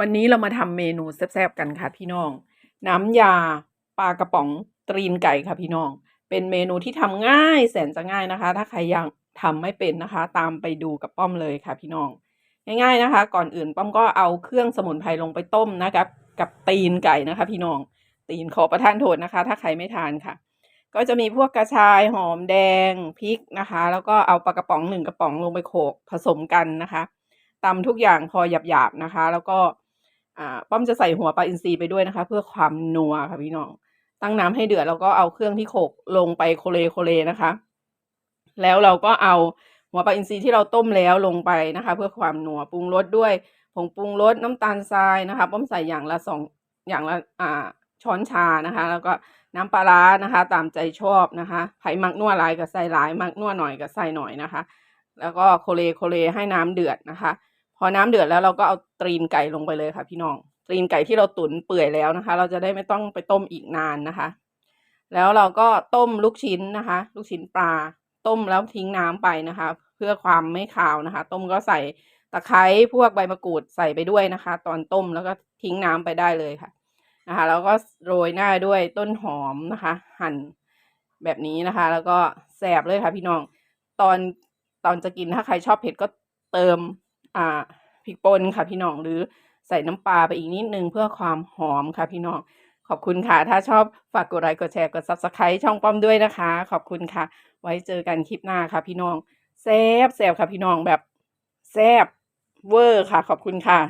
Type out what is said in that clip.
วันนี้เรามาทำเมนูแซ่บๆกันค่ะพี่น้อง น้ำยาปลากระป๋องตรีนไก่ค่ะพี่น้อง เป็นเมนูที่ทำง่ายแสนจะง่ายนะคะ ถ้าใครยังทำไม่เป็นนะคะ ตามไปดูกับป้อมเลยค่ะพี่น้อง ง่ายๆนะคะ ก่อนอื่นป้อมก็เอาเครื่องสมุนไพรลงไปต้มนะครับกับตีนไก่นะคะ พี่น้อง ตีนขอประทานโทษนะคะ ถ้าใครไม่ทานค่ะ ก็จะมีพวกกระชายหอมแดงพริกนะคะ แล้วก็เอาปลากระป๋องหนึ่งกระป๋องลงไปโขลกผสมกันนะคะตำทุกอย่างพอหยาบๆนะคะ แล้วก็ อ่าป้อมจะใส่หัวปลาอินทรีไปด้วยนะคะ เพื่อความนัวค่ะพี่น้อง ตั้งน้ำให้เดือดแล้วก็เอาเครื่องที่โขลกลงไปโคเลโคเลนะคะ แล้วเราก็เอาหัวปลาอินทรีที่เราต้มแล้วลงไปนะคะ เพื่อความนัวปรุงรสด้วยผงปรุงรสน้ำตาลทรายนะคะ ป้อมใส่อย่างละสองอย่างละอ่าช้อนชานะคะ แล้วก็น้ำปลาร้านะคะ ตามใจชอบนะคะไผ่มักนัวหลายก็ใส่หลายมักนัวหน่อยก็ใส่หน่อยนะคะ แล้วก็โคเลโคเลให้น้ำเดือดนะคะ พอน้ำเดือดแล้วเราก็เอาตรีนไก่ลงไปเลยค่ะพี่น้อง ตรีนไก่ที่เราตุ๋นเปื่อยแล้วนะคะ เราจะได้ไม่ต้องไปต้มอีกนานนะคะ แล้วเราก็ต้มลูกชิ้นนะคะ ลูกชิ้นปลา ต้มแล้วทิ้งน้ำไปนะคะ เพื่อความไม่คาวนะคะ ต้มก็ใส่ตะไคร้พวกใบมะกรูดใส่ไปด้วยนะคะ ตอนต้มแล้วก็ทิ้งน้ำไปได้เลยค่ะนะคะ แล้วก็โรยหน้าด้วยต้นหอมนะคะ หั่นแบบนี้นะคะ แล้วก็แสบเลยค่ะพี่น้อง ตอนตอนจะกินถ้าใครชอบเผ็ดก็เติม อ่าพริกป่นค่ะพี่น้องหรือใส่น้ำปลาไปอีกนิดนึงเพื่อความหอมค่ะพี่น้องขอบคุณค่ะ ถ้าชอบฝากกดไลค์กดแชร์กดซับสไครต์ช่องป้อมด้วยนะคะ ขอบคุณค่ะ ไว้เจอกันคลิปหน้าค่ะพี่น้องแซบแซบค่ะพี่น้องแบบแซบเวอร์ค่ะ ขอบคุณค่ะ